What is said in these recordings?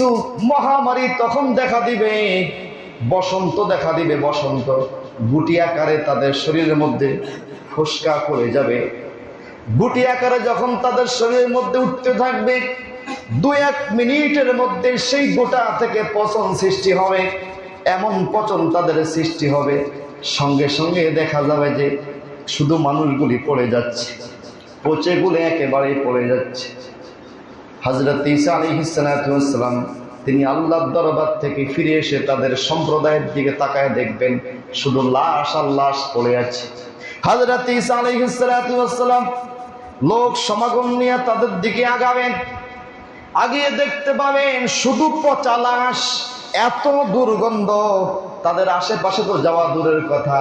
কিছু মহামারী তখন দেখা দিবে, বসন্ত দেখা দিবে, বসন্ত। গুটি আকারে তাদের শরীরের মধ্যে ফসকা পড়ে যাবে। গুটি আকারে যখন তাদের শরীরের মধ্যে উঠতে থাকবে দু এক মিনিটের মধ্যে সেই গোটা থেকে পচন সৃষ্টি হবে, এমন পচন তাদের সৃষ্টি হবে। সঙ্গে সঙ্গে দেখা যাবে যে শুধু মানুষগুলি পড়ে যাচ্ছে পচে গুলে একেবারেই পড়ে যাচ্ছে। হজরত ঈসা আলিহিসালাম তিনি আল্লাহর দরবার থেকে ফিরে এসে তাদের সম্প্রদায়ের দিকে তাকায় দেখবেন, শুধু লাশ আর লাশ পড়ে আছে। হজরত ঈসা আলিহিসালাম লোক সমাগম নিয়ে তাদের দিকে আগাবেন, আগিয়ে দেখতে পাবেন শুধু পচা লাশ, এত দুর্গন্ধ, তাদের আশেপাশে তো যাওয়া দূরের কথা।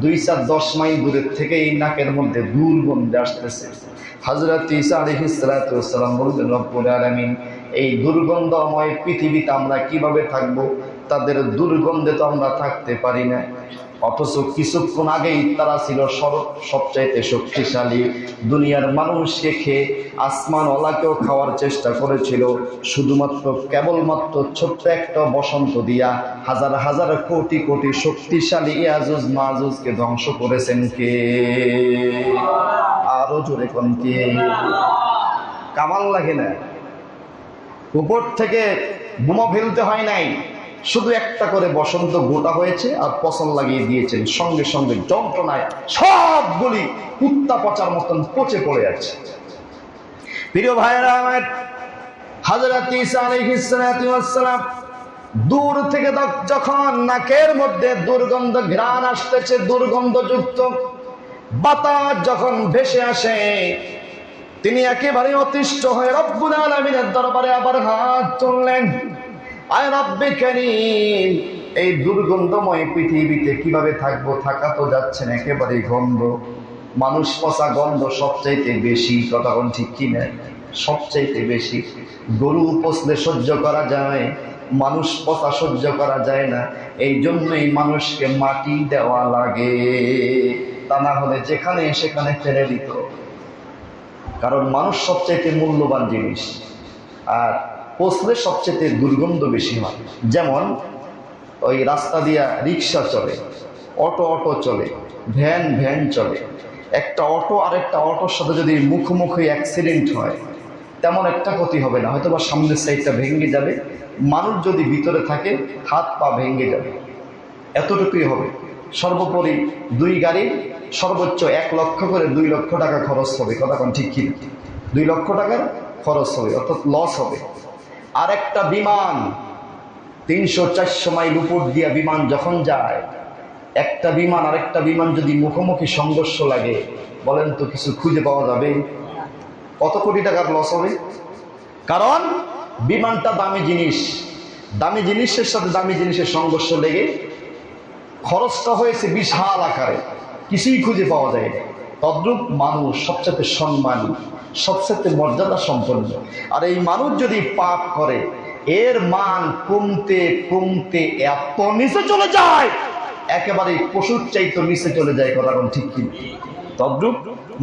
দুই চার দশ মাইল দূরের থেকে এই নাকের মধ্যে দুর্গন্ধে আসতেছে। হজরত ইসা আলহিসাম বলবেন রব্বুল আলমিন, এই দুর্গন্ধময় পৃথিবীতে আমরা কীভাবে থাকব? তাদের দুর্গন্ধে তো আমরা থাকতে পারি না। অথচ কিছুক্ষণ আগেই তারা ছিল সবচাইতে শক্তিশালী। দুনিয়ার মানুষকে খেয়ে আসমান ওলাকেও খাওয়ার চেষ্টা করেছিল। শুধুমাত্র কেবলমাত্র ছোট্ট একটা বসন্ত দিয়া হাজার হাজার কোটি কোটি শক্তিশালী ইয়াজুজ মাজুজকে ধ্বংস করেছেন কে? আরও জোরে কোন কে? কামাল লাগে না। উপর থেকে বোমা ফেলতে হয় নাই। শুধু একটা করে বসন্ত গোটা হয়েছে আর পচন লাগিয়ে দিয়েছেন। সঙ্গে সঙ্গে যন্ত্রণায় সবগুলি কুত্তা পচার মতন পচে পড়ে আছে। প্রিয় ভাইয়েরা, আমার দূর থেকে যখন নাকের মধ্যে দুর্গন্ধ ঘ্রাণ আসতেছে, দুর্গন্ধযুক্ত বাতাস যখন ভেসে আসে, তিনি একেবারে অতিষ্ঠ হয়ে রব্বুল আলমিনের দরবারে আবার হাত তুললেন। আয় রব্বে কারীম। এই দুর্গন্ধময় পৃথিবীতে কীভাবে থাকব, থাকা তো যাচ্ছে না একেবারে গন্ধ। মানুষ পচা গন্ধ সবচাইতে বেশি, কথা কোন ঠিক কি না? সবচাইতে বেশি। গরু পচলে সহ্য করা যায়, মানুষ পচা সহ্য করা যায় না এই জন্যই মানুষকে মাটি দেওয়া লাগে। তা না হলে যেখানে সেখানে ফেলে দিত। কারণ মানুষ সবচাইতে মূল্যবান জিনিস। আর পচলে সবচেয়ে দুর্গন্ধ বেশি হয়। যেমন ওই রাস্তা দিয়া রিক্সা চলে, অটো অটো চলে, ভ্যান ভ্যান চলে। একটা অটো আর একটা অটোর সাথে যদি মুখোমুখি অ্যাক্সিডেন্ট হয়, তেমন একটা ক্ষতি হবে না। হয়তো বা সামনের সাইডটা ভেঙে যাবে। মানুষ যদি ভিতরে থাকে, হাত পা ভেঙে যাবে। এতটুকুই হবে। সর্বোপরি দুই গাড়ি, সর্বোচ্চ এক লক্ষ করে দুই লক্ষ টাকা খরচ হবে। কথা ঠিক কিনা? দুই লক্ষ টাকার খরচ হবে, অর্থাৎ লস হবে। আর একটা বিমান। তিনশো চারশো মাইল উপর দিয়া বিমান যখন যায়, একটা বিমান, আরেকটা বিমান যদি মুখোমুখি সংঘর্ষ লাগে, বলেন তো কিছু খুঁজে পাওয়া যাবে? কত কোটি টাকার লস হবে? কারণ বিমানটা দামি জিনিস। দামি জিনিসের সাথে দামি জিনিসের সংঘর্ষ লেগে খরচটা হয়েছে বিশাল আকারে। কিছুই খুঁজে পাওয়া যায় তদ্রূপ মানুষ সবচেয়ে সম্মানী। সবচেয়ে মর্যাদা সম্পন্ন। আর এই মানুষ যদি পাপ করে, এর মান কমতে কমতে এত নিচে চলে যায় একেবারে পশুর চাইতে নিচে চলে যায় কথা কোন ঠিক কি তদ্রূপ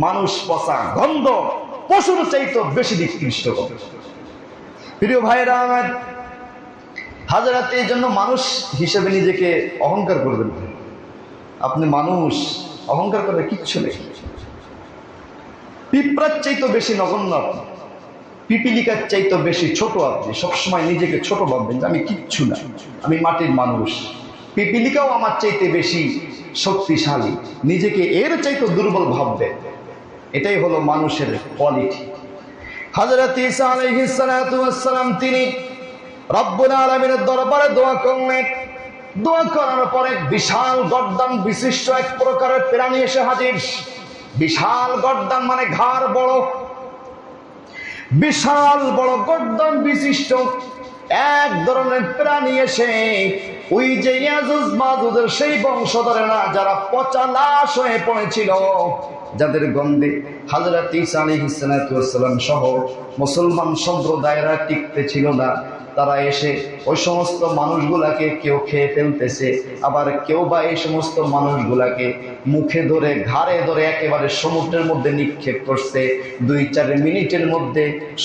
মানুষ পচা গন্ধ পশুর চাইতে বেশি নিকৃষ্ট করে প্রিয় ভাইরা আমার, হাজারাত এই জন্য মানুষ হিসেবে নিজেকে অহংকার করবেন আপনি মানুষ, অহংকার করে কিচ্ছু নেই। পিঁপড়ার চাইতে বেশি নগণ্য আপনি। পিপিলিকার চাইতে বেশি ছোট আপনি। সবসময় নিজেকে ছোট ভাববেন যে আমি কিচ্ছু না, আমি মাটির মানুষ। পিপিলিকাও আমার চাইতে বেশি শক্তিশালী। নিজেকে এর চাইতে দুর্বল ভাববে। এটাই হলো মানুষের কোয়ালিটি হজরত ওয়াস সালাম তিনি রব্বুল আলমিনের দরবারে দোয়া করলেন। দোয়া করার পরে বিশাল গর্দান বিশিষ্ট এক প্রকারের প্রাণী এসে হাজির। বিশাল গর্দান মানে ঘাড় বড়। বিশাল বড় গর্দান বিশিষ্ট এক ধরনের প্রাণী এসে ওই যে ইয়াজুজ মাজুজের সেই বংশধরেরা যারা পচা লাশ হয়ে পড়েছিল, যাদের গন্ধে হাজরত ঈসা আলাইহিস সালাতু ওয়াস সালাম সহ মুসলমান সম্প্রদায়েরা টিকতে ছিল না। তারা এসে ওই সমস্ত মানুষগুলাকে কেউ খেয়ে ফেলতেছে, আবার কেউ বা এই সমস্ত মানুষগুলাকে মুখে ধরে, ঘাড়ে ধরে একেবারে সমুদ্রের মধ্যে নিক্ষেপ করছে। দুই চার মিনিটের মধ্যে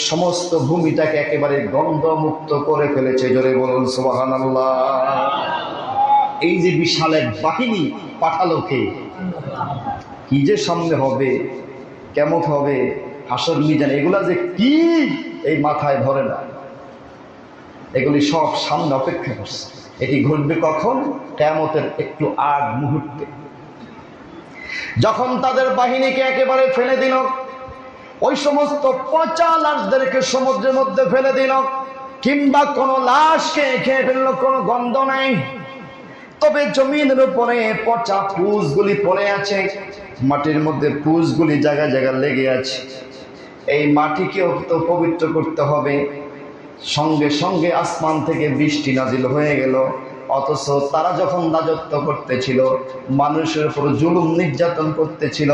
সমস্ত ভূমিটাকে একেবারে গন্ধমুক্ত করে ফেলেছে। জোরে বলুন সোহান এই যে বিশাল এক বাহিনী পাঠালো কে? কি যে সামনে হবে কেমন হবে, হাসর মিজান, এগুলা যে কি এই মাথায় ধরে না। এগুলি সব সামনে অপেক্ষা করছে। এটি ঘটবে কখন? কেমতের একটু আগ মুহূর্তে। যখন তাদের বাহিনীকে একেবারে ফেলে দিল, ওই সমস্ত পচা লাশদেরকে সমুদ্রের মধ্যে ফেলে দিল, কিংবা কোনো লাশকে খেয়ে ফেলল, কোনো গন্ধ নাই। তবে জমিনের উপরে পচা পুষগুলি পড়ে আছে, মাটির মধ্যে পুষগুলি জায়গা জায়গা লেগে আছে। এই মাটিকেও তো পবিত্র করতে হবে। সঙ্গে সঙ্গে আসমান থেকে বৃষ্টি নাজিল হয়ে গেল। অথচ তারা যখন রাজত্ব করতেছিল, মানুষের উপর জুলুম নির্যাতন করতেছিল,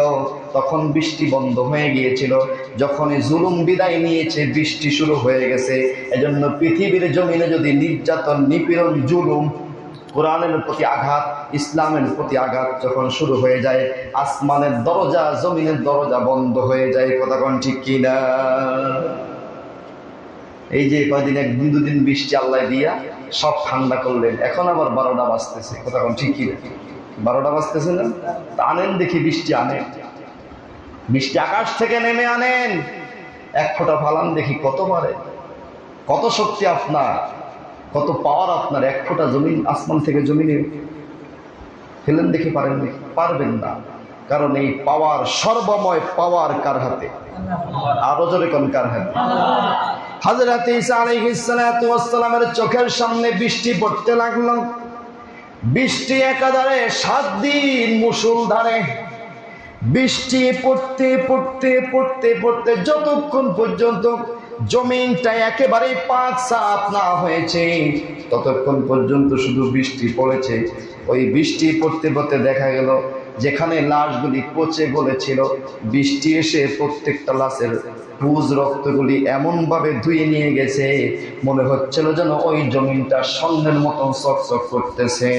তখন বৃষ্টি বন্ধ হয়ে গিয়েছিল। যখনই জুলুম বিদায় নিয়েছে, বৃষ্টি শুরু হয়ে গেছে। এজন্য পৃথিবীর জমিনে যদি নির্যাতন, নিপীড়ন, জুলুম, কোরআনের প্রতি আঘাত, ইসলামের প্রতি আঘাত যখন শুরু হয়ে যায়, আসমানের দরজা, জমিনের দরজা বন্ধ হয়ে যায়। কথা কোন ঠিক কিনা? এই যে কয়দিন একদিন দুদিন বৃষ্টি আল্লাহ দিয়া, সব ঠান্ডা করলেন। এখন আবার বারোটা বাজতেছে। কথা কোন ঠিক কিনা? বারোটা বাজতেছে না? আনেন দেখি বৃষ্টি আনেন বৃষ্টি আকাশ থেকে নেমে আনেন। এক ফোঁটা ফালান দেখি কত মারে কত শক্তি আপনার, কত পাওয়ার আপনার। এক ফোঁটা জমিন, আসমান থেকে জমিনে ফেলেন দেখি পারেন? পারবেন না। কারণ এই পাওয়ার সর্বময় পাওয়ার কার হাতে? আরও জোরে কোন কার হাতে? হাজরত ওয়াস চোখের সামনে বৃষ্টি পড়তে লাগল। বৃষ্টি একাধারে সাত দিন মুসুলধারে বৃষ্টি পড়তে পড়তে পড়তে পড়তে যতক্ষণ পর্যন্ত জমিনটা একেবারে পাঁচ সাফ না হয়েছে, ততক্ষণ পর্যন্ত শুধু বৃষ্টি পড়েছে। ওই বৃষ্টি পড়তে পড়তে দেখা গেল যেখানে লাশগুলি পচে গলেছিল, বৃষ্টি এসে প্রত্যেকটা লাশের পুজ রক্তগুলি এমনভাবে ধুয়ে নিয়ে গেছে, মনে হচ্ছিল যেন ওই জমিনটা স্বর্ণের মতন চকচক করতেছে।